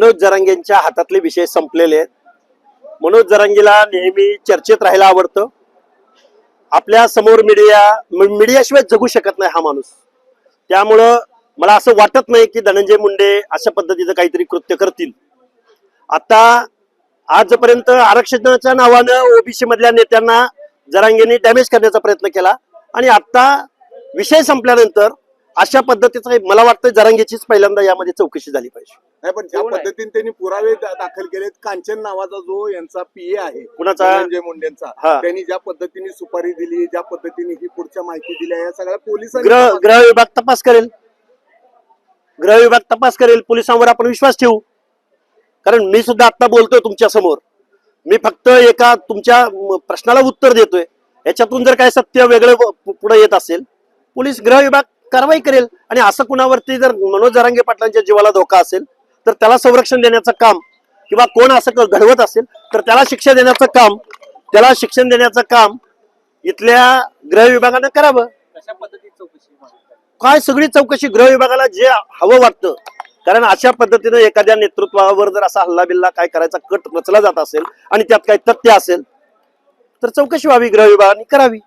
मनोज जरांगेंच्या हातातले विषय संपलेले आहेत. मनोज जरांगेला नेहमी चर्चेत राहायला आवडतं. आपल्यासमोर मीडिया मीडियाशिवाय जगू शकत नाही हा माणूस. त्यामुळं मला असं वाटत नाही की धनंजय मुंडे अशा पद्धतीचं काहीतरी कृत्य करतील. आता आजपर्यंत आरक्षणाच्या नावानं ओबीसी मधल्या नेत्यांना जरांगेने डॅमेज करण्याचा प्रयत्न केला. आणि आता विषय संपल्यानंतर अशा पद्धतीचं मला वाटतं जरांगेचीच पहिल्यांदा यामध्ये चौकशी झाली पाहिजे नाही पण ज्या. पद्धतीने त्यांनी पुरावे दा- दाखल केलेत कांचन नावाचा जो यांचा पीए आहे कुणाचा? धनंजय मुंडेंचा हा. त्यांनी ज्या पद्धतीने सुपारी दिली ज्या पद्धतीने ही पुढच्या माहिती दिल्या या सगळ्या पोलिसांनी तपास- ग्रह विभाग तपास करेल गृह विभाग तपास करेल पोलिसांवर आपण विश्वास ठेवू कारण मी सुद्धा आता बोलतोय तुमच्यासमोर मी फक्त एका तुमच्या म, प्रश्नाला उत्तर देतोय याच्यातून जर काय सत्य वेगळं पुढे येत असेल पोलीस गृह विभाग कारवाई करेल. आणि असं कुणावरती जर मनोज जरांगे पाटलांच्या जीवाला धोका असेल तर त्याला संरक्षण देण्याचं काम किंवा कोण असं घडवत असेल तर त्याला शिक्षा देण्याचं काम त्याला शिक्षण देण्याचं काम इथल्या गृह विभागानं करावं? काय सगळी चौकशी गृह विभागाला जे हवं वाटतं. कारण अशा पद्धतीनं एखाद्या नेतृत्वावर जर असा हल्ला बिल्ला काय करायचा कट रचला जात असेल आणि त्यात काही तथ्य असेल तर चौकशी व्हावी गृह विभागाने करावी.